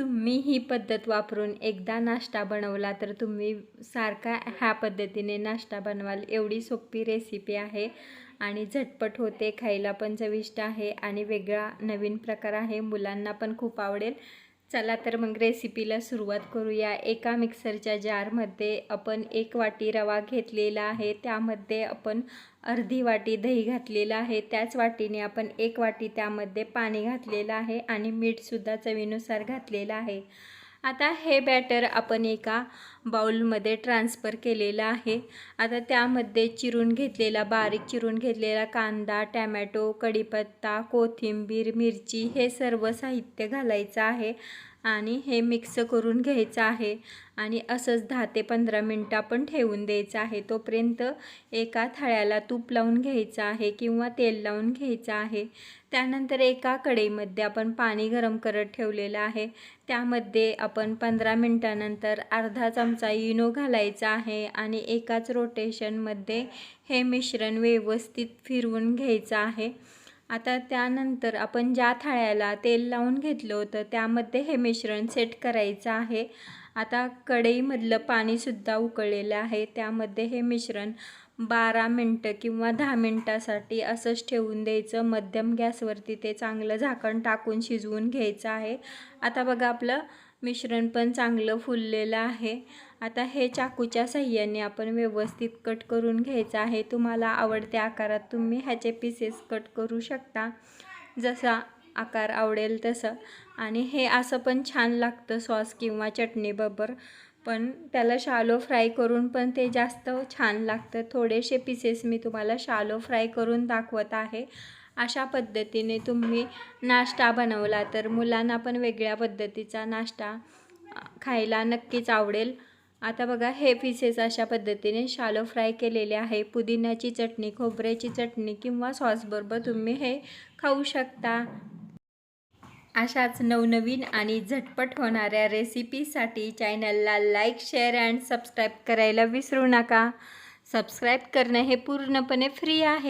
तुम्ही ही पद्धत वापरून एकदा नाश्ता बनवला तर तुम्ही सारखा ह्या पद्धतीने नाश्ता बनवाल. एवढी सोपी रेसिपी आहे आणि झटपट होते खायला पण चविष्ट आहे आणि वेगळा नवीन प्रकार आहे. मुलांना पण खूप आवडेल. चला तर मग रेसिपीला सुरुवात करूया. एका मिक्सरच्या जारमध्ये आपण एक वाटी रवा घेतलेला आहे. त्यामध्ये आपण अर्धी वाटी दही घातलेलं आहे. त्याच वाटीने आपण एक वाटी त्यामध्ये पाणी घातलेलं आहे आणि मीठसुद्धा चवीनुसार घातलेलं आहे. आता हे बॅटर आपण एका बाउलमध्ये ट्रान्सफर केलेलं आहे. आता त्यामध्ये चिरून घेतलेला बारीक चिरून घेतलेला कांदा टॅमॅटो कढीपत्ता कोथिंबीर मिरची हे सर्व साहित्य घालायचं आहे. आणि हे मिक्स करून घ्यायचं आहे. आणि असंच दहा ते पंधरा मिनटं आपण ठेवून द्यायचं आहे. तोपर्यंत एका थाळ्याला तूप लावून घ्यायचं आहे किंवा तेल लावून घ्यायचं आहे. त्यानंतर एका कढईमध्ये आपण पाणी गरम करत ठेवलेलं आहे. त्यामध्ये आपण पंधरा मिनटानंतर अर्धा चमचा इनो घालायचा आहे आणि एकाच रोटेशनमध्ये हे मिश्रण व्यवस्थित फिरवून घ्यायचं आहे. आता त्यानंतर आपण ज्या थाळ्याला तेल लावून घेतलं होतं त्यामध्ये हे मिश्रण सेट करायचं आहे. आता कढईमधलं पाणीसुद्धा उकळलेलं आहे. त्यामध्ये हे मिश्रण बारा मिनटं किंवा दहा मिनटासाठी असंच ठेवून द्यायचं. मध्यम गॅसवरती ते चांगलं झाकण टाकून शिजवून घ्यायचं आहे. आता बघा आपलं मिश्रण पण चांगलं फुललेलं आहे. आता हे चाकूच्या सहाय्याने आपण व्यवस्थित कट करून घ्यायचं आहे. तुम्हाला आवडत्या आकारात तुम्ही ह्याचे पीसेस कट करू शकता. जसा आकार आवडेल तसं. आणि हे असं पण छान लागतं सॉस किंवा चटणीबरोबर पण त्याला शालो फ्राय करून पण ते जास्त छान लागतं. थोडेसे पीसेस मी तुम्हाला शालो फ्राय करून दाखवत आहे. अशा पद्धतीने तुम्ही नाश्ता बनवला तर मुलांना पण वेगळ्या पद्धतीचा नाश्ता खायला नक्कीच आवडेल. आता बघा हे पीसेस अशा पद्धतीने शालो फ्राय केलेले आहे. पुदिन्याची चटणी खोबऱ्याची चटणी किंवा सॉसबरोबर तुम्ही हे खाऊ शकता. अशाच नवनवीन आणि झटपट होणाऱ्या रेसिपीसाठी चॅनलला लाईक शेअर अँड सबस्क्राईब करायला विसरू नका. सबस्क्राईब करणं हे पूर्णपणे फ्री आहे.